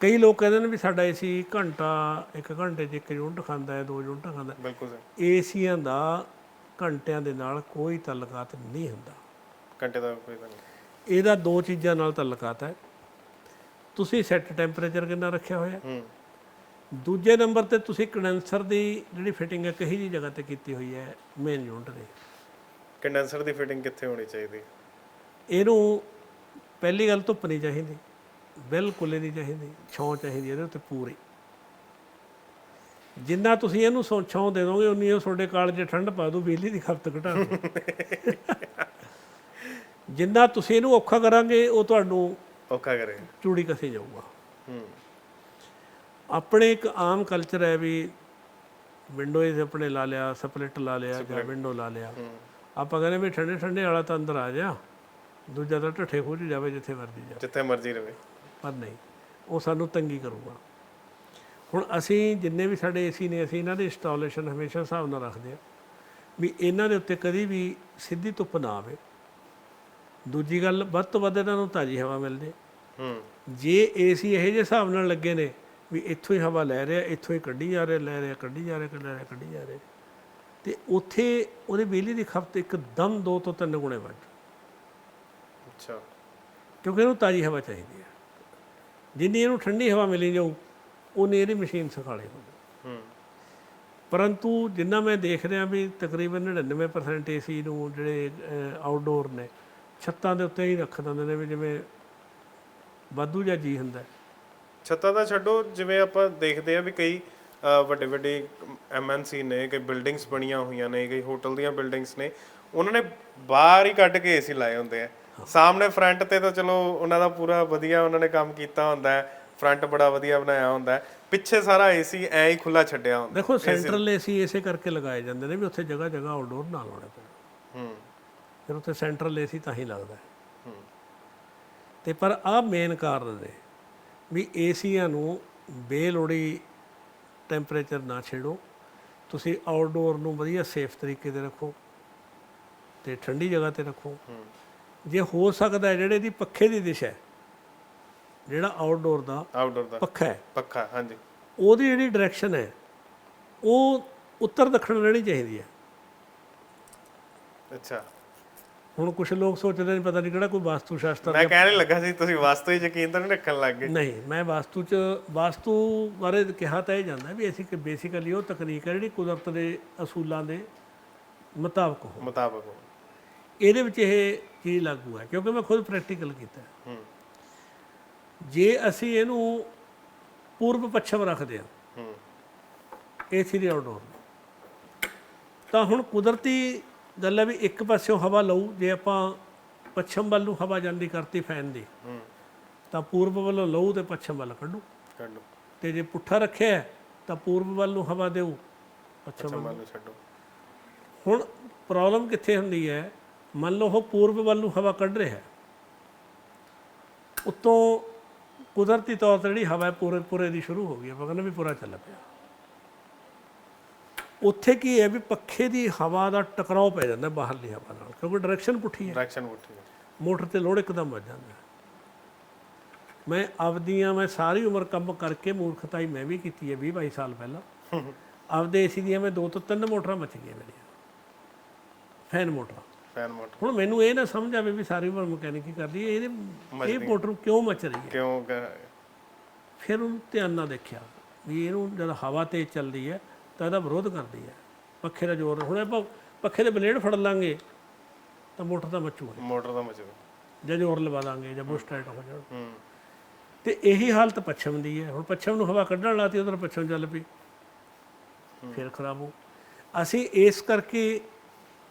ਕਈ ਲੋਕ ਕਹਿੰਦੇ ਨੇ ਵੀ ਸਾਡਾ ਏਸੀ ਘੰਟਾ ਇੱਕ ਘੰਟੇ 'ਚ ਇੱਕ ਯੂਨਿਟ ਖਾਂਦਾ ਹੈ ਦੋ ਯੂਨਿਟ ਖਾਂਦਾ ਹੈ। ਬਿਲਕੁਲ ਸਰ। ਏਸੀਆਂ ਦਾ ਘੰਟਿਆਂ ਦੇ ਨਾਲ ਕੋਈ ਤਾਲੁਕਾਤ ਨਹੀਂ ਹੁੰਦਾ। ਘੰਟੇ ਦਾ ਕੋਈ ਤਾਂ ਨਹੀਂ। ਇਹਦਾ ਦੋ ਚੀਜ਼ਾਂ ਨਾਲ ਤਾਲੁਕਾਤ ਹੈ। ਤੁਸੀਂ ਸੈੱਟ ਟੈਂਪਰੇਚਰ ਕਿੰਨਾ ਰੱਖਿਆ ਹੋਇਆ ਹੂੰ? ਦੂਜੇ ਨੰਬਰ ਤੇ ਤੁਸੀਂ ਕੰਡੈਂਸਰ ਦੀ ਜਿਹੜੀ ਫਿਟਿੰਗ ਹੈ ਕਹੀ ਜੀ ਜਗ੍ਹਾ ਤੇ ਕੀਤੀ ਹੋਈ ਹੈ ਮੇਨ ਯੂਨਿਟ ਦੇ? ਕੰਡੈਂਸਰ ਦੀ ਫਿਟਿੰਗ ਕਿੱਥੇ ਹੋਣੀ ਚਾਹੀਦੀ? ਇਹਨੂੰ ਪਹਿਲੀ ਗੱਲ ਧੁੱਪ ਨਹੀਂ ਚਾਹੀਦੀ। ਬਿਲਕੁਲ ਨਹੀਂ ਚਾਹੀਦੀ ਛਾਂ ਚਾਹੀਦੀ ਇਹਦੇ ਉੱਤੇ ਪੂਰੀ। ਜਿੰਨਾ ਤੁਸੀਂ ਇਹਨੂੰ ਛਾਂ ਦੇ ਦੋਗੇ ਉਨੀ ਉਹ ਤੁਹਾਡੇ ਕਾਲ 'ਚ ਠੰਡ ਪਾ ਦੂ ਬਿਜਲੀ ਦੀ ਖਪਤ ਘਟਾ ਦੂ। ਜਿੰਨਾ ਤੁਸੀਂ ਇਹਨੂੰ ਔਖਾ ਕਰਾਂਗੇ ਉਹ ਤੁਹਾਨੂੰ ਔਖਾ ਕਰੇ। ਚੂੜੀ ਕਸੇ ਜਾਊਗਾ। ਹੂੰ। ਆਪਣੇ ਇੱਕ ਆਮ ਕਲਚਰ ਹੈ ਵੀ ਵਿੰਡੋਜ਼ ਆਪਣੇ ਲਾ ਲਿਆ ਸਪਲਿਟ ਲਾ ਲਿਆ ਜਾਂ ਵਿੰਡੋ ਲਾ ਲਿਆ। ਆਪਾਂ ਕਹਿੰਦੇ ਵੀ ਠੰਡੇ ਠੰਡੇ ਵਾਲਾ ਤਾਂ ਅੰਦਰ ਆ ਜਾ ਦੂਜਾ ਤਾਂ ਢੱਠੇ ਖੋਜ ਜਾਵੇ ਜਿੱਥੇ ਮਰਦੀ ਜਾ। ਜਿੱਥੇ ਮਰਜ਼ੀ ਰਵੇ। ਪਰ ਨਹੀਂ ਉਹ ਸਾਨੂੰ ਤੰਗੀ ਕਰੂਗਾ। ਹੁਣ ਅਸੀਂ ਜਿੰਨੇ ਵੀ ਸਾਡੇ ਏਸੀ ਨੇ ਅਸੀਂ ਇਹਨਾਂ ਦੀ ਇੰਸਟਾਲੇਸ਼ਨ ਹਮੇਸ਼ਾ ਹਿਸਾਬ ਨਾਲ ਰੱਖਦੇ ਆ ਵੀ ਇਹਨਾਂ ਦੇ ਉੱਤੇ ਕਦੀ ਵੀ ਸਿੱਧੀ ਧੁੱਪ ਨਾ ਆਵੇ। ਦੂਜੀ ਗੱਲ ਵੱਧ ਤੋਂ ਵੱਧ ਇਹਨਾਂ ਨੂੰ ਤਾਜ਼ੀ ਹਵਾ ਮਿਲ ਜੇ ਹੂੰ। ਜੇ ਏਸੀ ਇਹੋ ਜਿਹੇ ਹਿਸਾਬ ਨਾਲ ਲੱਗੇ ਨੇ ਵੀ ਇੱਥੋਂ ਹੀ ਹਵਾ ਲੈ ਰਿਹਾ ਇੱਥੋਂ ਹੀ ਕੱਢੀ ਜਾ ਰਿਹਾ ਲੈ ਰਿਹਾ ਕੱਢੀ ਜਾ ਰਿਹਾ ਕੱਢ ਰਿਹਾ ਕੱਢੀ ਜਾ ਰਿਹਾ ਤੇ ਉੱਥੇ ਉਹਦੀ ਬਿਜਲੀ ਦੀ ਖਪਤ ਇੱਕਦਮ ਦੋ ਤੋਂ ਤਿੰਨ ਗੁਣੇ ਵੱਧ। ਅੱਛਾ। ਕਿਉਂਕਿ ਇਹਨੂੰ ਤਾਜ਼ੀ ਹਵਾ ਚਾਹੀਦੀ ਹੈ। ਜਿੰਨੀ ਇਹਨੂੰ ਠੰਡੀ ਹਵਾ ਮਿਲੀ ਜਾਊ ਉਨੀ ਇਹਦੀ ਮਸ਼ੀਨ ਸੁਖਾਲੇ ਹੋਊ। ਹੂੰ। ਪਰੰਤੂ ਜਿੰਨਾ ਮੈਂ ਦੇਖ ਰਿਹਾ ਵੀ ਤਕਰੀਬਨ 99% ਏਸੀ ਨੂੰ ਜਿਹੜੇ ਆਊਟਡੋਰ ਨੇ ਛੱਤਾਂ ਦੇ ਉੱਤੇ ਹੀ ਰੱਖ ਦਿੰਦੇ ਨੇ ਵੀ ਜਿਵੇਂ ਵਾਧੂ ਜਾਂ ਜੀ ਹੁੰਦਾ। ਛੱਤਾਂ ਦਾ ਛੱਡੋ ਜਿਵੇਂ ਆਪਾਂ ਦੇਖਦੇ ਆ ਵੀ ਕਈ ਵੱਡੇ ਵੱਡੇ ਐਮਐਨਸੀ ਨੇ ਕਈ ਬਿਲਡਿੰਗਸ ਬਣੀਆਂ ਹੋਈਆਂ ਨੇ ਕਈ ਹੋਟਲ ਦੀਆਂ ਬਿਲਡਿੰਗਸ ਨੇ ਉਹਨਾਂ ਨੇ ਬਾਹਰ ਹੀ ਕੱਢ ਕੇ ਏਸੀ ਲਾਏ ਹੁੰਦੇ ਆ। ਸਾਹਮਣੇ ਫਰੰਟ ਤੇ ਤਾਂ ਚਲੋ ਉਹਨਾਂ ਦਾ ਪੂਰਾ ਵਧੀਆ ਉਹਨਾਂ ਨੇ ਕੰਮ ਕੀਤਾ ਹੁੰਦਾ ਹੈ। ਫਰੰਟ ਬੜਾ ਵਧੀਆ ਬਣਾਇਆ ਹੁੰਦਾ ਹੈ। ਪਿੱਛੇ ਸਾਰਾ ਏਸੀ ਐ ਹੀ ਖੁੱਲਾ ਛੱਡਿਆ ਹੁੰਦਾ। ਦੇਖੋ ਸੈਂਟਰਲ ਏਸੀ ਇਸੇ ਕਰਕੇ ਲਗਾਏ ਜਾਂਦੇ ਨੇ ਵੀ ਉੱਥੇ ਜਗ੍ਹਾ ਜਗ੍ਹਾ ਆਊਟਡੋਰ ਨਾ ਲਾਉਣੇ ਪੈਣ ਹੂੰ। ਫਿਰ ਉੱਥੇ ਸੈਂਟਰਲ ਏਸੀ ਤਾਂ ਹੀ ਲੱਗਦਾ ਹੈ। ਤੇ ਪਰ ਆਹ ਮੇਨ ਕਾਰਨ ਨੇ ਵੀ ਏਸੀਆਂ ਨੂੰ ਬੇਲੋੜੀ ਟੈਂਪਰੇਚਰ ਨਾ ਛੇੜੋ। ਤੁਸੀਂ ਆਊਟਡੋਰ ਨੂੰ ਵਧੀਆ ਸੇਫ ਤਰੀਕੇ ਤੇ ਰੱਖੋ ਤੇ ਠੰਡੀ ਜਗ੍ਹਾ ਤੇ ਰੱਖੋ। ਹੂੰ। ਜੇ ਹੋ ਸਕਦਾ ਜਿਹੜੇ ਦੀ ਪੱਖੇ ਦੀ ਦਿਸ਼ਾ ਹੈ ਜਿਹੜਾ ਆਊਟਡੋਰ ਦਾ ਆਊਟਡੋਰ ਦਾ ਪੱਖਾ ਹੈ ਪੱਖਾ ਹਾਂਜੀ। ਉਹਦੀ ਜਿਹੜੀ ਡਾਇਰੈਕਸ਼ਨ ਹੈ ਉਹ ਉੱਤਰ ਦੱਖਣ ਰਹਿਣੀ ਚਾਹੀਦੀ ਹੈ। ਅੱਛਾ। ਹੁਣ ਕੁਝ ਲੋਕ ਸੋਚਦੇ ਨੇ ਪਤਾ ਨਹੀਂ ਕਿਹੜਾ ਕੋਈ ਵਾਸਤੂ ਸ਼ਾਸਤਰ ਮੈਂ ਕਹਿਣ ਲੱਗਾ ਸੀ ਤੁਸੀਂ ਵਾਸਤੂ ਹੀ ਯਕੀਨ ਤਾਂ ਨਹੀਂ ਰੱਖਣ ਲੱਗ ਗਏ। ਨਹੀਂ ਮੈਂ ਵਾਸਤੂ ਚ ਵਾਸਤੂ ਬਾਰੇ ਕਿਹਾ ਤਾਂ ਇਹ ਜਾਂਦਾ ਵੀ ਅਸੀਂ ਕਿ ਬੇਸਿਕਲੀ ਉਹ ਤਕਨੀਕ ਹੈ ਜਿਹੜੀ ਕੁਦਰਤ ਦੇ ਅਸੂਲਾਂ ਦੇ ਮੁਤਾਬਕ ਹੋ। ਮੁਤਾਬਕ ਹੋ। ਇਹਦੇ ਵਿੱਚ ਇਹ ਚੀਜ਼ ਲਾਗੂ ਹੈ? ਕਿਉਂਕਿ ਮੈਂ ਖੁਦ ਪ੍ਰੈਕਟੀਕਲ ਕੀਤਾ ਹੈ। ਜੇ ਅਸੀਂ ਇਹਨੂੰ ਪੂਰਬ ਪੱਛਮ ਰੱਖਦੇ ਹਾਂ ਹੂੰ। ਏਸੀ ਦੇ ਆਊਟਡੋਰ ਤਾਂ ਹੁਣ ਕੁਦਰਤੀ ਗੱਲ ਹੈ ਵੀ ਇੱਕ ਪਾਸਿਓਂ ਹਵਾ ਲਊ ਜੇ ਆਪਾਂ ਪੱਛਮ ਵੱਲ ਨੂੰ ਹਵਾ ਜਾਂਦੀ ਕਰਤੀ ਫੈਨ ਦੀ ਤਾਂ ਪੂਰਬ ਵੱਲੋਂ ਲਊ ਤੇ ਪੱਛਮ ਵੱਲ ਕੱਢੂ। ਕੱਢੋ। ਤੇ ਜੇ ਪੁੱਠਾ ਰੱਖਿਆ ਤਾਂ ਪੂਰਬ ਵੱਲ ਨੂੰ ਹਵਾ ਦੇਊ ਪੱਛਮ ਵੱਲ ਲਓ ਛੱਡੋ। ਹੁਣ ਪ੍ਰੋਬਲਮ ਕਿੱਥੇ ਹੁੰਦੀ ਹੈ? ਮੰਨ ਲਓ ਉਹ ਪੂਰਬ ਵੱਲ ਨੂੰ ਹਵਾ ਕੱਢ ਰਿਹਾ ਹੈ। ਉਤੋਂ ਕੁਦਰਤੀ ਤੌਰ ਤੇ ਜਿਹੜੀ ਹਵਾ ਹੈ ਪੂਰੇ ਪੂਰੇ ਦੀ ਸ਼ੁਰੂ ਹੋ ਗਈ ਆਪਾਂ ਕਹਿੰਦੇ ਵੀ ਪੂਰਾ ਚੱਲ ਪਿਆ। ਉੱਥੇ ਕੀ ਹੈ ਵੀ ਪੱਖੇ ਦੀ ਹਵਾ ਦਾ ਟਕਰਾਓ ਪੈ ਜਾਂਦਾ ਬਾਹਰਲੀ ਹਵਾ ਨਾਲ ਕਿਉਂਕਿ ਡਾਇਰੈਕਸ਼ਨ ਪੁੱਠੀ ਹੈ। ਡਾਇਰੈਕਸ਼ਨ ਉੱਠੀ ਮੋਟਰ ਤੇ ਲੋਡ ਇੱਕਦਮ ਵੱਜ ਜਾਂਦਾ ਹੈ। ਮੈਂ ਆਪਦੀਆਂ ਮੈਂ ਸਾਰੀ ਉਮਰ ਕੰਮ ਕਰਕੇ ਮੂਰਖਤਾਈ ਮੈਂ ਵੀ ਕੀਤੀ ਹੈ 20 22 ਸਾਲ ਪਹਿਲਾਂ। ਆਪਦੇ ਏਸੀ ਦੀਆਂ ਮੈਂ ਦੋ ਤੋਂ ਤਿੰਨ ਮੋਟਰਾਂ ਮੱਚ ਗਈਆਂ ਮੇਰੀਆਂ। ਫੈਨ ਮੋਟਰਾਂ। Fan motor. ਹੁਣ ਮੈਨੂੰ ਇਹ ਨਾ ਸਮਝ ਆਵੇ ਵੀ ਸਾਰੀ ਉਮਰ ਮਕੈਨਿਕੀ ਕਰਦੀ ਹੈ ਇਹਦੇ ਇਹ ਮੋਟਰ ਕਿਉਂ ਮੱਚ ਰਹੀ ਹੈ? ਕਿਉਂ ਫਿਰ ਉਹਨੂੰ ਧਿਆਨ ਨਾਲ ਦੇਖਿਆ ਵੀ ਇਹਨੂੰ ਜਦ ਹਵਾ ਤੇਜ਼ ਚੱਲਦੀ ਹੈ ਤਾਂ ਇਹਦਾ ਵਿਰੋਧ ਕਰਦੀ ਹੈ। ਪੱਖੇ ਦਾ ਜ਼ੋਰ ਹੁਣ ਆਪਾਂ ਪੱਖੇ ਦੇ ਬਲੇਡ ਫੜ ਲਾਂਗੇ ਤਾਂ ਮੋਟਰ ਤਾਂ ਮੱਚੂਗੀ ਮੋਟਰ ਦਾ ਮਚੋ ਜਾਂ ਜ਼ੋਰ ਲਵਾ ਦਾਂਗੇ ਜਾਂ ਬੁਸ਼ ਟਾਈਟ ਹੋ ਜਾਣ। ਹੂੰ। ਤੇ ਇਹੀ ਹਾਲਤ ਪੱਛਮ ਦੀ ਹੈ। ਹੁਣ ਪੱਛਮ ਨੂੰ ਹਵਾ ਕੱਢਣ ਲਾਤੀ ਉਧਰ ਪੱਛਮ ਚੱਲ ਪਈ। ਫਿਰ ਖਰਾਬ ਹੋ। ਅਸੀਂ ਇਸ ਕਰਕੇ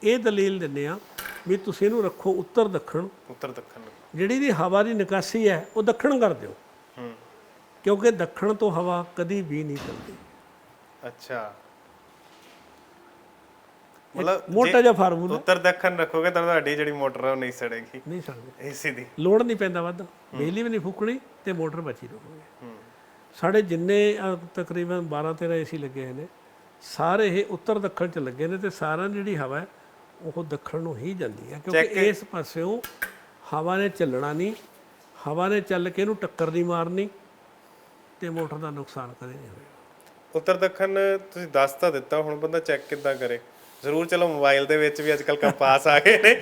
ਇਹ ਦਲੀਲ ਦਿੰਦੇ ਆ ਵੀ ਤੁਸੀਂ ਇਹਨੂੰ ਰੱਖੋ ਉੱਤਰ ਦੱਖਣ। ਉੱਤਰ ਦੱਖਣ। ਜਿਹੜੀ ਦੀ ਹਵਾ ਦੀ ਨਿਕਾਸੀ ਹੈ ਉਹ ਦੱਖਣ ਕਰ ਦਿਓ। ਹੂੰ। ਕਿਉਂਕਿ ਦੱਖਣ ਤੋਂ ਹਵਾ ਕਦੀ ਵੀ ਨਹੀਂ ਚੱਲਦੀ। ਅੱਛਾ। ਮਤਲਬ ਮੋਟਾ ਜਿਹਾ ਫਾਰਮੂਲਾ। ਉੱਤਰ ਦੱਖਣ ਰੱਖੋਗੇ ਤਾਂ ਤੁਹਾਡੀ ਜਿਹੜੀ ਮੋਟਰ ਹੈ ਉਹ ਨਹੀਂ ਸੜੇਗੀ। ਨਹੀਂ ਸਕਦੇ ਏਸੀ ਦੀ। ਲੋਡ ਨਹੀਂ ਪੈਂਦਾ ਵੱਧ। ਬਿਜਲੀ ਵੀ ਨਹੀਂ ਫੂਕਣੀ ਤੇ ਮੋਟਰ ਬਚੀ ਰਹੂਗੀ। ਹੂੰ। ਸਾਡੇ ਜਿੰਨੇ ਤਕਰੀਬਨ 12 13 ਏਸੀ ਲੱਗੇ ਹੋਏ ਨੇ ਸਾਰੇ ਇਹ ਉੱਤਰ ਦੱਖਣ ਚ ਲੱਗੇ ਨੇ ਤੇ ਸਾਰਿਆਂ ਦੀ ਜਿਹੜੀ ਹਵਾ ਹੈ ਉਹ ਦੱਖਣ ਨੂੰ ਹੀ ਜਾਂਦੀ ਹੈ ਕਿਉਂਕਿ ਇਸ ਪਾਸਿਓਂ ਹਵਾ ਨੇ ਚੱਲਣਾ ਨਹੀਂ ਹਵਾ ਨੇ ਚੱਲ ਕੇ ਇਹਨੂੰ ਟੱਕਰ ਨਹੀਂ ਮਾਰਨੀ ਤੇ ਮੋਟਰ ਦਾ ਨੁਕਸਾਨ ਕਦੇ ਨਹੀਂ ਹੋਇਆ। ਉੱਤਰ ਦੱਖਣ ਤੁਸੀਂ ਦੱਸ ਤਾਂ ਦਿੱਤਾ ਹੁਣ ਬੰਦਾ ਚੈੱਕ ਕਿੱਦਾਂ ਕਰੇ। ਜ਼ਰੂਰ ਚਲੋ ਮੋਬਾਈਲ ਦੇ ਵਿੱਚ ਵੀ ਅੱਜਕੱਲ ਕੰਪਾਸ ਆ ਗਏ ਨੇ।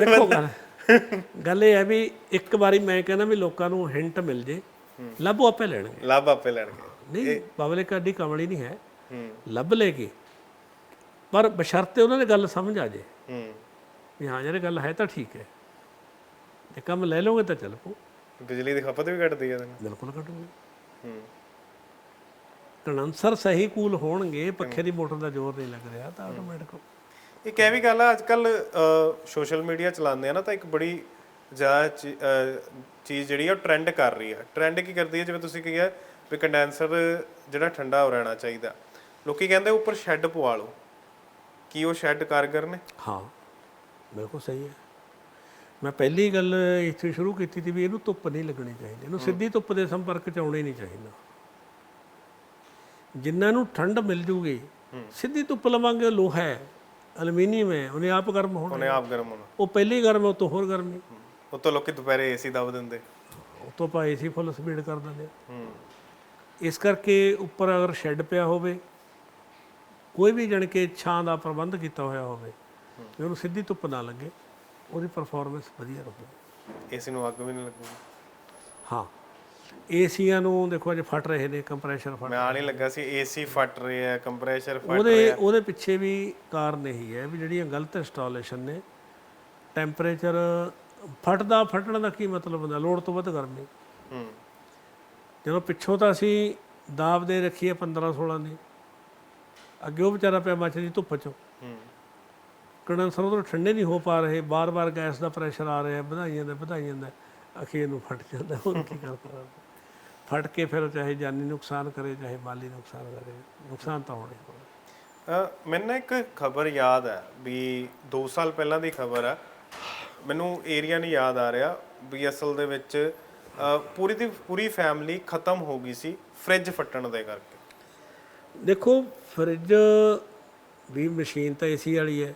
ਦੇਖੋ ਗੱਲ ਇਹ ਹੈ ਵੀ ਇੱਕ ਵਾਰੀ ਮੈਂ ਕਹਿੰਦਾ ਵੀ ਲੋਕਾਂ ਨੂੰ ਹਿੰਟ ਮਿਲ ਜੇ ਲੱਭੋ ਆਪੇ ਲੈਣਗੇ। ਲਾਭ ਆਪੇ ਲੈਣਗੇ। ਨਹੀਂ ਪਬਲਿਕ ਅੱਡੀ ਕਮਲੀ ਨਹੀਂ ਹੈ। ਲੱਭ ਲੇਗੀ। ਪਰ ਬਸ਼ਰਤੇ ਉਹਨਾਂ ਦੀ ਗੱਲ ਸਮਝ ਆ ਜੇ। ਵੀ ਹਾਂ ਯਾਰ ਇਹ ਗੱਲ ਹੈ ਤਾਂ ਠੀਕ ਹੈ। ਜੇ ਕੰਮ ਲੈ ਲਓਗੇ ਤਾਂ ਚੱਲ ਪੋ ਬਿਜਲੀ ਦੀ ਖਪਤ ਵੀ ਘਟਦੀ ਹੈ ਇਹਦੇ ਨਾਲ ਬਿਲਕੁਲ ਘਟੂਗੀ। ਹੂੰ। ਕੰਡੈਂਸਰ ਸਹੀ ਕੂਲ ਹੋਣਗੇ ਪੱਖੇ ਦੀ ਮੋਟਰ ਦਾ ਜ਼ੋਰ ਨਹੀਂ ਲੱਗ ਰਿਹਾ ਤਾਂ ਆਟੋਮੈਟਿਕ ਇਹ ਵੀ ਗੱਲ ਆ ਅੱਜਕੱਲ ਸੋਸ਼ਲ ਮੀਡੀਆ ਚਲਾਉਂਦੇ ਆ ਨਾ ਤਾਂ ਇੱਕ ਬੜੀ ਜ਼ਿਆਦਾ ਚੀਜ਼ ਜਿਹੜੀ ਆ ਟ੍ਰੈਂਡ ਕਰ ਰਹੀ ਆ। ਟ੍ਰੈਂਡ ਕੀ ਕਰਦੀ ਹੈ ਜਿਵੇਂ ਤੁਸੀਂ ਕਿਹਾ ਵੀ ਕੰਡੈਂਸਰ ਜਿਹੜਾ ਠੰਡਾ ਹੋ ਰਹਿਣਾ ਚਾਹੀਦਾ। ਲੋਕੀ ਕਹਿੰਦੇ ਉੱਪਰ ਸ਼ੈੱਡ ਪਵਾ ਲਓ। ਕੀ ਉਹ ਸ਼ੈੱਡ ਕਾਰਗਰ ਨੇ? ਹਾਂ। ਬਿਲਕੁਲ ਸਹੀ ਹੈ। ਮੈਂ ਪਹਿਲੀ ਗੱਲ ਇੱਥੇ ਸ਼ੁਰੂ ਕੀਤੀ ਸੀ ਵੀ ਇਹਨੂੰ ਧੁੱਪ ਨਹੀਂ ਲੱਗਣੀ ਚਾਹੀਦੀ। ਇਹਨੂੰ ਸਿੱਧੀ ਧੁੱਪ ਦੇ ਸੰਪਰਕ ਚ ਆਉਣਾ ਹੀ ਨਹੀਂ ਚਾਹੀਦਾ। ਜਿੰਨਾ ਨੂੰ ਠੰਡ ਮਿਲ ਜੂਗੀ ਸਿੱਧੀ ਧੁੱਪ ਲਵਾਂਗੇ ਲੋਹਾ ਹੈ ਐਲੂਮੀਨੀਅਮ ਹੈ ਉਹਨੇ ਆਪ ਗਰਮ ਹੋਣਾ। ਉਹਨੇ ਆਪ ਗਰਮ ਹੋਣਾ। ਉਹ ਪਹਿਲੇ ਗਰਮ ਹੈ ਉਹ ਤੋਂ ਹੋਰ ਗਰਮੀ ਉਤੋਂ ਲੋਕੀ ਦੁਪਹਿਰੇ ਏਸੀ ਦਬ ਦਿੰਦੇ। ਉਹ ਤੋਂ ਆਪਾਂ ਏਸੀ ਫੁੱਲ ਸਪੀਡ ਕਰ ਦਿੰਦੇ। ਹੂੰ। ਇਸ ਕਰਕੇ ਉੱਪਰ ਅਗਰ ਸ਼ੈੱਡ ਪਿਆ ਹੋਵੇ ਕੋਈ ਵੀ ਜਣ ਕੇ ਛਾਂ ਦਾ ਪ੍ਰਬੰਧ ਕੀਤਾ ਹੋਇਆ ਹੋਵੇ ਵੀ ਉਹਨੂੰ ਸਿੱਧੀ ਧੁੱਪ ਨਾ ਲੱਗੇ ਉਹਦੀ ਪਰਫਾਰਮੈਂਸ ਵਧੀਆ ਰਹੂਗੀ ਏਸੀ ਨੂੰ ਅੱਗ ਵੀ ਨਹੀਂ ਲੱਗੂਗੀ। ਹਾਂ। ਏਸੀਆਂ ਨੂੰ ਦੇਖੋ ਅੱਜ ਫਟ ਰਹੇ ਨੇ ਕੰਪਰੈਸ਼ਰ ਫਟ ਮੈਂ ਆਣ ਹੀ ਲੱਗਾ ਸੀ ਏਸੀ ਫਟ ਰਿਹਾ ਕੰਪਰੈਸ਼ਰ ਫਟ ਉਹਦੇ ਉਹਦੇ ਪਿੱਛੇ ਵੀ ਕਾਰਨ ਇਹੀ ਹੈ ਵੀ ਜਿਹੜੀਆਂ ਗਲਤ ਇੰਸਟਾਲੇਸ਼ਨ ਨੇ ਟੈਂਪਰੇਚਰ ਫਟਦਾ ਫਟਣ ਦਾ ਕੀ ਮਤਲਬ ਹੁੰਦਾ? ਲੋੜ ਤੋਂ ਵੱਧ ਗਰਮੀ। ਹੂੰ। ਜਦੋਂ ਪਿੱਛੋਂ ਤਾਂ ਅਸੀਂ ਦਾਬ ਦੇ ਰੱਖੀਏ 15 16 ਦੀ ਅੱਗੇ ਉਹ ਵਿਚਾਰਾ ਪਿਆ ਮੱਚਦੀ ਧੁੱਪ ਚੋਂ। ਕੰਡੈਂਸਰ ਉਧਰ ਠੰਡੇ ਨਹੀਂ ਹੋ ਪਾ ਰਹੇ। ਬਾਰ-ਬਾਰ ਗੈਸ ਦਾ ਪ੍ਰੈਸ਼ਰ ਆ ਰਿਹਾ ਵਧਾਈ ਜਾਂਦਾ ਵਧਾਈ ਜਾਂਦਾ ਅਖੀਰ ਨੂੰ ਫਟ ਜਾਂਦਾ ਹੋਰ ਕੀ ਕਰ ਸਕਦਾ ਫਟ ਕੇ ਫਿਰ ਚਾਹੇ ਜਾਨੀ ਨੁਕਸਾਨ ਕਰੇ ਚਾਹੇ ਮਾਲੀ ਨੁਕਸਾਨ ਕਰੇ ਨੁਕਸਾਨ ਤਾਂ ਹੋਣਾ ਹੀ ਮੈਨੂੰ ਇੱਕ ਖਬਰ ਯਾਦ ਹੈ ਵੀ 2 ਸਾਲ ਪਹਿਲਾਂ ਦੀ ਖਬਰ ਹੈ। ਮੈਨੂੰ ਏਰੀਆ ਨਹੀਂ ਯਾਦ ਆ ਰਿਹਾ ਵੀ ਅਸਲ ਦੇ ਵਿੱਚ ਅ, ਪੂਰੀ ਦੀ ਪੂਰੀ ਫੈਮਿਲੀ ਖਤਮ ਹੋ ਗਈ ਸੀ ਫ੍ਰਿਜ ਫਟਣ ਦੇ ਕਰਕੇ। ਦੇਖੋ ਫਰਿੱਜ ਵੀ ਮਸ਼ੀਨ ਤਾਂ ਏਸੀ ਵਾਲੀ ਹੈ।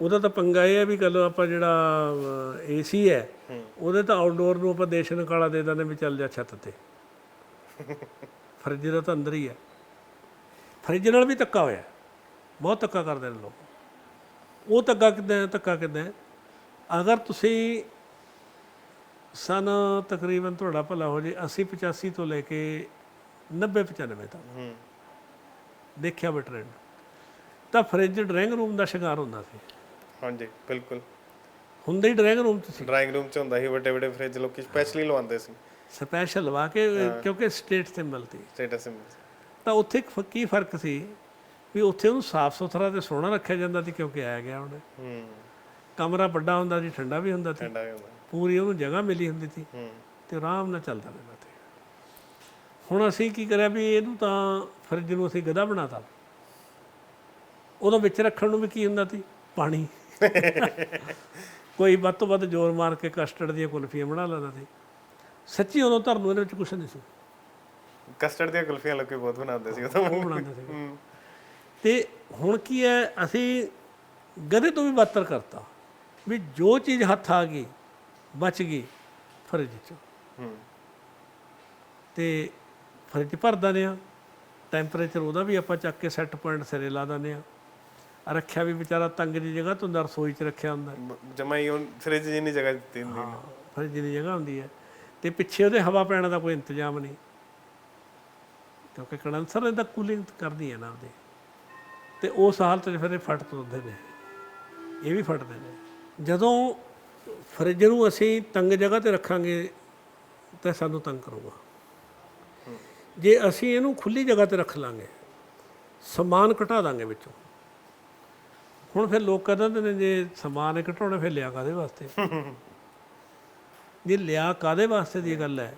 ਉਹਦਾ ਤਾਂ ਪੰਗਾ ਇਹ ਹੈ ਵੀ ਕੱਲ ਆਪਾਂ ਜਿਹੜਾ ਏਸੀ ਹੈ ਉਹਦੇ ਤਾਂ ਆਊਟਡੋਰ ਨੂੰ ਆਪਾਂ ਦੇਸ਼ਨ ਕਾਲਾ ਦੇ ਦਿੰਦੇ ਵੀ ਚੱਲ ਜਾ ਛੱਤ ਤੇ। ਫਰਿੱਜ ਦਾ ਤਾਂ ਅੰਦਰ ਹੀ ਹੈ। ਫਰਿੱਜ ਨਾਲ ਵੀ ਧੱਕਾ ਹੋਇਆ। ਬਹੁਤ ਧੱਕਾ ਕਰਦੇ ਨੇ ਲੋਕ। ਉਹ ਧੱਕਾ ਕਿੱਦਾਂ ਧੱਕਾ ਕਿੱਦਾਂ ਅਗਰ ਤੁਸੀਂ ਸਨ ਤਕਰੀਬਨ ਤੁਹਾਡਾ ਭਲਾ ਹੋ ਜੇ 80 85 ਤੋਂ ਲੈ ਕੇ 90 95 ਤੱਕ ਹੂੰ। ਦੇਖਿਆ ਵਾ ਟ੍ਰੈਂਡ ਤਾਂ ਫ੍ਰਿਜ ਡਰਾਇੰਗ ਰੂਮ ਦਾ ਸ਼ਿਕਾਰ ਹੁੰਦਾ ਸੀ। ਹਾਂਜੀ ਬਿਲਕੁਲ। ਹੁੰਦਾ ਹੀ ਡਰਾਇੰਗ ਰੂਮ 'ਚ ਸੀ। ਡਰਾਇੰਗ ਰੂਮ ਚ ਹੁੰਦਾ ਸੀ ਵੱਡੇ ਵੱਡੇ ਫ੍ਰਿਜ ਲੋਕੀ ਸਪੈਸ਼ਲੀ ਲਵਾਉਂਦੇ ਸੀ। ਸਪੈਸ਼ਲ ਲਵਾ ਕੇ ਕਿਉਂਕਿ ਸਟੇਟ ਸਿੰਬਲ ਸੀ। ਸਟੇਟਸ ਸਿੰਬਲ ਤਾਂ ਉੱਥੇ ਕੀ ਫ਼ਰਕ ਸੀ ਵੀ ਉੱਥੇ ਉਹਨੂੰ ਸਾਫ਼ ਸੁਥਰਾ ਤੇ ਸੋਹਣਾ ਰੱਖਿਆ ਜਾਂਦਾ ਸੀ ਕਿਉਂਕਿ ਆਇਆ ਗਿਆ ਉਹਨੇ। ਹੂੰ। ਕਮਰਾ ਵੱਡਾ ਹੁੰਦਾ ਸੀ ਠੰਡਾ ਵੀ ਹੁੰਦਾ ਸੀ। ਠੰਡਾ ਵੀ ਹੁੰਦਾ ਪੂਰੀ ਉਹਨੂੰ ਜਗ੍ਹਾ ਮਿਲੀ ਹੁੰਦੀ ਸੀ। ਹੂੰ। ਤੇ ਆਰਾਮ ਨਾਲ ਚੱਲਦਾ ਰਹਿੰਦਾ ਸੀ। ਹੁਣ ਅਸੀਂ ਕੀ ਕਰਿਆ ਵੀ ਇਹਨੂੰ ਤਾਂ ਫਰਿੱਜ ਨੂੰ ਅਸੀਂ ਗਧਾ ਬਣਾਤਾ। ਉਦੋਂ ਵਿੱਚ ਰੱਖਣ ਨੂੰ ਵੀ ਕੀ ਹੁੰਦਾ ਸੀ? ਪਾਣੀ। ਕੋਈ ਵੱਧ ਤੋਂ ਵੱਧ ਜ਼ੋਰ ਮਾਰ ਕੇ ਕਸਟਰਡ ਦੀਆਂ ਕੁਲਫੀਆਂ ਬਣਾ ਲੈਂਦਾ ਸੀ। ਸੱਚੀ ਉਦੋਂ ਧਰਨ ਇਹਦੇ ਵਿੱਚ ਕੁਛ ਨਹੀਂ ਸੀ। ਕਸਟਰਡ ਦੀਆਂ ਕੁਲਫੀਆਂ ਲੋਕੀ ਬਹੁਤ ਬਣਾਉਂਦੇ ਸੀ ਉਦੋਂ। ਉਹ ਬਣਾਉਂਦੇ ਸੀ ਤੇ ਹੁਣ ਕੀ ਹੈ ਅਸੀਂ ਗਧੇ ਤੋਂ ਵੀ ਬੱਤਰ ਕਰਤਾ। ਵੀ ਜੋ ਚੀਜ਼ ਹੱਥ ਆ ਗਈ ਬਚ ਗਈ ਫਰਿੱਜ 'ਚ। ਹੂੰ। ਤੇ ਫਰਿੱਜ ਭਰ ਦਿੰਦੇ ਆ ਟੈਂਪਰੇਚਰ ਉਹਦਾ ਵੀ ਆਪਾਂ ਚੱਕ ਕੇ ਸੈੱਟ ਪੁਆਇੰਟ ਸਿਰੇ ਲਾ ਦਿੰਦੇ ਆ ਰੱਖਿਆ ਵੀ ਵਿਚਾਰਾ ਤੰਗ ਦੀ ਜਗ੍ਹਾ ਤੋਂ ਰਸੋਈ 'ਚ ਰੱਖਿਆ ਹੁੰਦਾ। ਜਮਾ ਹੀ ਉਹ ਫ੍ਰਿਜ ਜਿੰਨੀ ਜਗ੍ਹਾ ਦਿੱਤੀ ਹੁੰਦੀ। ਹਾਂ ਫਰਿੱਜ ਦੀ ਜਗ੍ਹਾ ਹੁੰਦੀ ਹੈ। ਤੇ ਪਿੱਛੇ ਉਹਦੇ ਹਵਾ ਪੈਣ ਦਾ ਕੋਈ ਇੰਤਜ਼ਾਮ ਨਹੀਂ। ਕਿਉਂਕਿ ਕੰਡੈਂਸਰ ਇਹਦਾ ਕੂਲਿੰਗ ਕਰਦੀ ਹੈ ਨਾ ਉਹਦੇ ਤੇ ਉਸ ਹਾਲਤ 'ਚ ਫਿਰ ਇਹ ਫਟ ਤੁਰਦੇ ਨੇ। ਇਹ ਵੀ ਫਟਦੇ ਨੇ। ਜਦੋਂ ਫਰਿੱਜ ਨੂੰ ਅਸੀਂ ਤੰਗ ਜਗ੍ਹਾ ਤੇ ਰੱਖਾਂਗੇ ਤਾਂ ਸਾਨੂੰ ਤੰਗ ਕਰੂਗਾ। ਜੇ ਅਸੀਂ ਇਹਨੂੰ ਖੁੱਲੀ ਜਗ੍ਹਾ ਤੇ ਰੱਖ ਲਾਂਗੇ ਸਮਾਨ ਘਟਾ ਦਾਂਗੇ ਵਿੱਚੋਂ। ਹੁਣ ਫਿਰ ਲੋਕ ਕਹਿੰਦੇ ਨੇ ਜੇ ਸਮਾਨ ਘਟਾਉਣਾ ਫਿਰ ਲਿਆ ਕਾਦੇ ਵਾਸਤੇ? ਜੇ ਲਿਆ ਕਾਦੇ ਵਾਸਤੇ ਦੀ ਗੱਲ ਹੈ?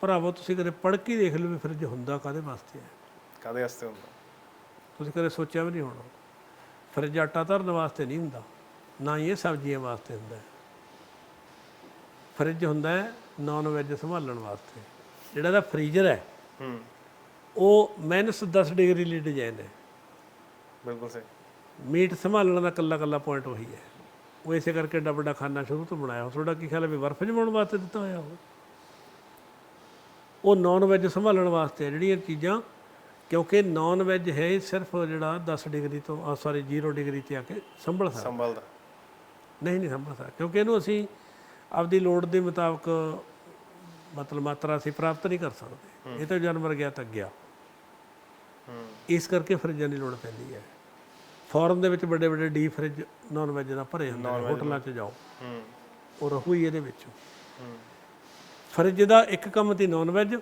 ਭਰਾਵੋ ਤੁਸੀਂ ਕਦੇ ਪੜ੍ਹ ਕੇ ਦੇਖ ਲਓ ਵੀ ਫਰਿੱਜ ਹੁੰਦਾ ਕਾਦੇ ਵਾਸਤੇ ਹੈ। ਕਾਦੇ ਵਾਸਤੇ ਹੁੰਦਾ? ਤੁਸੀਂ ਕਦੇ ਸੋਚਿਆ ਵੀ ਨਹੀਂ ਹੋਣਾ। ਫਰਿੱਜ ਆਟਾ ਧਰਨ ਵਾਸਤੇ ਨਹੀਂ ਹੁੰਦਾ ਨਾ ਹੀ ਇਹ ਸਬਜ਼ੀਆਂ ਵਾਸਤੇ ਹੁੰਦਾ ਫਰਿੱਜ ਹੁੰਦਾ ਹੈ ਨਾਨ ਵੈਜ ਸੰਭਾਲਣ ਵਾਸਤੇ। ਜਿਹੜਾ ਇਹਦਾ ਫਰੀਜ਼ਰ ਹੈ ਹੂੰ। ਉਹ ਮਾਈਨਸ 10 ਡਿਗਰੀ ਲਈ ਡਿਜ਼ਾਈਨ ਹੈ। ਬਿਲਕੁਲ ਸਹੀ। ਮੀਟ ਸੰਭਾਲਣ ਦਾ ਕੱਲਾ ਕੱਲਾ ਪੁਆਇੰਟ ਉਹੀ ਹੈ। ਉਹ ਇਸੇ ਕਰਕੇ ਏਡਾ ਵੱਡਾ ਖਾਨਾ ਸ਼ੁਰੂ ਤੋਂ ਬਣਾਇਆ। ਹੋ ਤੁਹਾਡਾ ਕੀ ਖਿਆਲ ਹੈ ਵੀ ਬਰਫ਼ ਜਮਾਉਣ ਵਾਸਤੇ ਦਿੱਤਾ ਹੋਇਆ ਹੋਵੇ ਉਹ ਨਾਨ ਵੈਜ ਸੰਭਾਲਣ ਵਾਸਤੇ ਆ ਜਿਹੜੀਆਂ ਚੀਜ਼ਾਂ ਕਿਉਂਕਿ ਨਾਨ ਵੈਜ ਹੈ ਇਹ ਸਿਰਫ ਜਿਹੜਾ 10 ਡਿਗਰੀ ਤੋਂ ਸੌਰੀ 0 ਡਿਗਰੀ ਤੇ ਆ ਕੇ ਸੰਭਲ ਸਕਦਾ ਸੰਭਲਦਾ। ਨਹੀਂ ਨਹੀਂ ਸੰਭਲ ਸਕਦਾ ਕਿਉਂਕਿ ਇਹਨੂੰ ਅਸੀਂ ਆਪਦੀ ਲੋੜ ਦੇ ਮੁਤਾਬਕ ਮਤਲਬ ਮਾਤਰਾ ਅਸੀਂ ਪ੍ਰਾਪਤ ਨਹੀਂ ਕਰ ਸਕਦੇ। ਇਹ ਤਾਂ ਜਾਨਵਰ ਗਿਆ ਤਾਂ ਗਿਆ। ਹੂੰ। ਇਸ ਕਰਕੇ ਫਰਿੱਜਾਂ ਦੀ ਲੋੜ ਪੈਂਦੀ ਹੈ। ਫੋਰਨ ਦੇ ਵਿੱਚ ਵੱਡੇ ਵੱਡੇ ਡੀਪ ਫਰਿੱਜ ਨਾਨ ਵੈਜ ਨਾਲ ਭਰੇ ਹੁੰਦੇ ਨੇ ਹੋਟਲਾਂ 'ਚ ਜਾਓ। ਹੂੰ। ਉਹ ਰਹੂ ਹੀ ਇਹਦੇ ਵਿੱਚ। ਹੂੰ। ਫਰਿੱਜ ਦਾ ਇੱਕ ਕੰਮ ਤੀ ਨਾਨ ਵੈਜ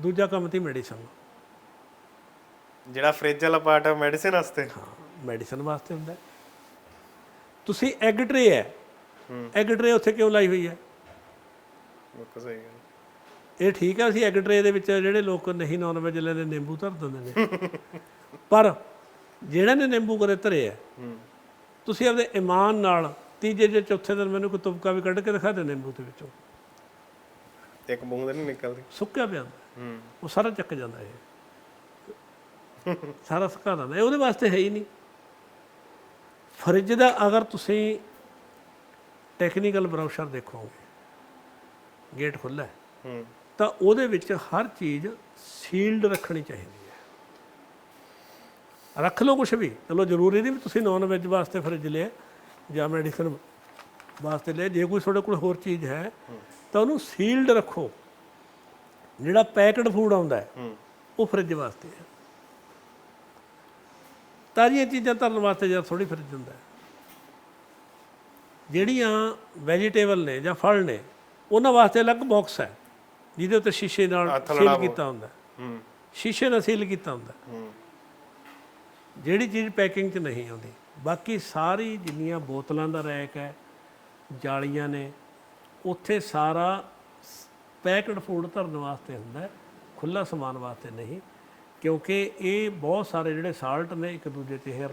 ਦੂਜਾ ਕੰਮ ਤੀ ਮੈਡੀਸਨ ਜਿਹੜਾ ਫ੍ਰਿਜ ਵਾਲਾ ਪਾਰਟ ਹੈ ਮੈਡੀਸਿਨ ਵਾਸਤੇ? ਹਾਂ ਮੈਡੀਸਨ ਵਾਸਤੇ ਹੁੰਦਾ। ਤੁਸੀਂ ਐਗ ਟਰੇ ਹੈ। ਹੂੰ। ਐਗ ਟਰੇ ਉੱਥੇ ਕਿਉਂ ਲਾਈ ਹੋਈ ਹੈ? ਬਿਲਕੁਲ ਸਹੀ ਗੱਲ। ਇਹ ਠੀਕ ਹੈ ਅਸੀਂ ਐਗ ਟਰੇ ਦੇ ਵਿੱਚ ਜਿਹੜੇ ਲੋਕ ਨਹੀਂ ਨਾਨ ਵੈਜ ਲੈਂਦੇ ਨਿੰਬੂ ਧਰ ਦਿੰਦੇ ਨੇ। ਪਰ ਜਿਹੜਾ ਨੇ ਨਿੰਬੂ ਕਰੇ ਧਰੇ ਹੈ ਹੂੰ ਤੁਸੀਂ ਆਪਦੇ ਇਮਾਨ ਨਾਲ ਤੀਜੇ ਜਾਂ ਚੌਥੇ ਦਿਨ ਮੈਨੂੰ ਕੋਈ ਤੁਪਕਾ ਵੀ ਕੱਢ ਕੇ ਦਿਖਾ ਦੇ ਨਿੰਬੂ ਦੇ ਵਿੱਚੋਂ। ਇੱਕ ਬੂੰਦ ਨਹੀਂ ਨਿਕਲਦੀ। ਸੁੱਕਿਆ ਪਿਆ ਹੂੰ। ਉਹ ਸਾਰਾ ਚੱਕ ਜਾਂਦਾ ਇਹ। ਸਾਰਾ ਸੁਕਾ ਇਹ ਉਹਦੇ ਵਾਸਤੇ ਹੈ ਹੀ ਨਹੀਂ। ਫਰਿੱਜ ਦਾ ਅਗਰ ਤੁਸੀਂ ਟੈਕਨੀਕਲ ਬਰਾਊਸ਼ਰ ਦੇਖੋਗੇ ਗੇਟ ਖੁੱਲ੍ਹਾ ਹੈ ਹੂੰ। ਤਾਂ ਉਹਦੇ ਵਿੱਚ ਹਰ ਚੀਜ਼ ਸੀਲਡ ਰੱਖਣੀ ਚਾਹੀਦੀ ਹੈ। ਰੱਖ ਲਓ ਕੁਝ ਵੀ। ਚਲੋ ਜ਼ਰੂਰੀ ਨਹੀਂ ਵੀ ਤੁਸੀਂ ਨਾਨ ਵੈਜ ਵਾਸਤੇ ਫਰਿੱਜ ਲਿਆ ਜਾਂ ਮੈਡੀਸਨ ਵਾਸਤੇ ਲਿਆ ਜੇ ਕੋਈ ਤੁਹਾਡੇ ਕੋਲ ਹੋਰ ਚੀਜ਼ ਹੈ ਤਾਂ ਉਹਨੂੰ ਸੀਲਡ ਰੱਖੋ। ਜਿਹੜਾ ਪੈਕਡ ਫੂਡ ਆਉਂਦਾ ਹੈ ਉਹ ਫਰਿੱਜ ਵਾਸਤੇ ਹੈ। ਤਾਜ਼ੀਆਂ ਚੀਜ਼ਾਂ ਧਰਨ ਵਾਸਤੇ ਜਾਂ ਥੋੜੀ ਫਰਿੱਜ ਹੁੰਦਾ ਹੈ। ਜਿਹੜੀਆਂ ਵੈਜੀਟੇਬਲ ਨੇ ਜਾਂ ਫਲ ਨੇ ਉਹਨਾਂ ਵਾਸਤੇ ਅਲੱਗ ਬਾਕਸ ਹੈ ਜਿਹਦੇ ਉੱਤੇ ਸ਼ੀਸ਼ੇ ਨਾਲ ਸੀਲ। ਕੀਤਾ ਹੁੰਦਾ ਸ਼ੀਸ਼ੇ ਨਾਲ ਸੀਲ ਕੀਤਾ ਹੁੰਦਾ ਜਿਹੜੀ ਚੀਜ਼ ਪੈਕਿੰਗ 'ਚ ਨਹੀਂ ਆਉਂਦੀ। ਬਾਕੀ ਸਾਰੀ ਜਿੰਨੀਆਂ ਬੋਤਲਾਂ ਦਾ ਰੈਕ ਹੈ, ਜਾਲੀਆਂ ਨੇ, ਉੱਥੇ ਸਾਰਾ ਪੈਕਡ ਫੂਡ ਧਰਨ ਵਾਸਤੇ ਹੁੰਦਾ ਹੈ ਖੁੱਲਾ ਸਮਾਨ ਵਾਸਤੇ ਨਹੀਂ। ਕਿਉਂਕਿ ਇਹ ਬਹੁਤ ਸਾਰੇ ਜਿਹੜੇ ਸਾਲਟ ਨੇ, ਇੱਕ ਦੂਜੇ ਤੇ ਹੇਅਰ